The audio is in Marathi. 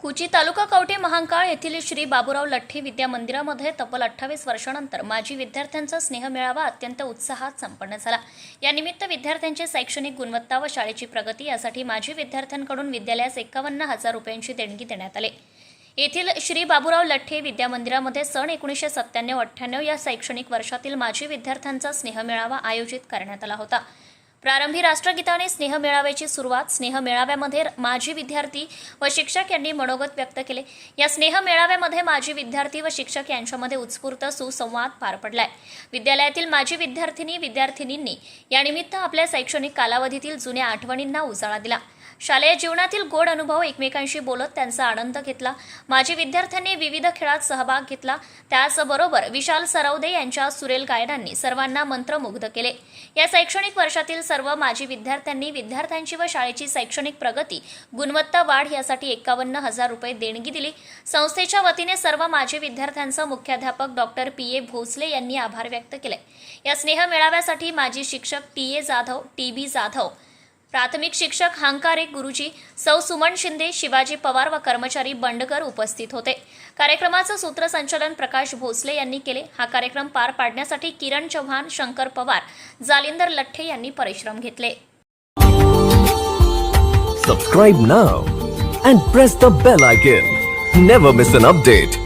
कुची तालुका कवठे महांकाळ येथील श्री बाबूराव लठ्ठे विद्या मंदिरामध्ये तब्बल अठ्ठावीस वर्षानंतर माजी विद्यार्थ्यांचा स्नेह मेळावा अत्यंत उत्साहात संपन्न झाला. यानिमित्त विद्यार्थ्यांची शैक्षणिक गुणवत्ता व शाळेची प्रगती यासाठी माजी विद्यार्थ्यांकडून विद्यालयास एकावन्न हजार रुपयांची देणगी देण्यात आली. येथील श्री बाबूराव लठ्ठे विद्या मंदिरामध्ये सन एकोणीसशे सत्त्याण्णव अठ्ठ्याण्णव या शैक्षणिक वर्षातील माजी विद्यार्थ्यांचा स्नेह मेळावा आयोजित करण्यात आला होता. प्रारंभी राष्ट्रगीताने स्नेह मेळाव्याची सुरुवात स्नेह मेळाव्यामध्ये माजी विद्यार्थी व शिक्षक यांनी मनोगत व्यक्त केले. या स्नेह मेळाव्यामध्ये माजी विद्यार्थी व शिक्षक यांच्यामध्ये उत्स्फूर्त सुसंवाद पार पडलाय. विद्यालयातील माजी विद्यार्थिनी विद्यार्थिनींनी यानिमित्त आपल्या शैक्षणिक कालावधीतील जुन्या आठवणींना उजाळा दिला. शालेय जीवनातील गोड अनुभव एकमेकांशी बोलत त्यांचा आनंद घेतला. माजी विद्यार्थ्यांनी विविध खेळात सहभाग घेतला. त्याचबरोबर विशाल सरावदे यांच्या सुरेल गायनांनी सर्वांना मंत्रमुग्ध केले. या शैक्षणिक वर्षातील सर्व माजी विद्यार्थ्यांनी विद्यार्थ्यांची व शाळेची शैक्षणिक प्रगती गुणवत्ता वाढ यासाठी एकावन्न हजार रुपये देणगी दिली. संस्थेच्या वतीने सर्व माजी विद्यार्थ्यांचा मुख्याध्यापक डॉक्टर पी. ए. भोसले यांनी आभार व्यक्त केले. या स्नेह मेळाव्यासाठी माजी शिक्षक T. A. Jadhav T. B. Jadhav प्राथमिक शिक्षक हंकारे गुरुजी सौ सुमन शिंदे शिवाजी पवार व कर्मचारी बंडकर उपस्थित होते. कार्यक्रमाचं सूत्रसंचालन प्रकाश भोसले यांनी केले. हा कार्यक्रम पार पाडण्यासाठी किरण चव्हाण शंकर पवार जालिंदर लठ्ठे यांनी परिश्रम घेतले. Subscribe now and press the bell icon never miss an update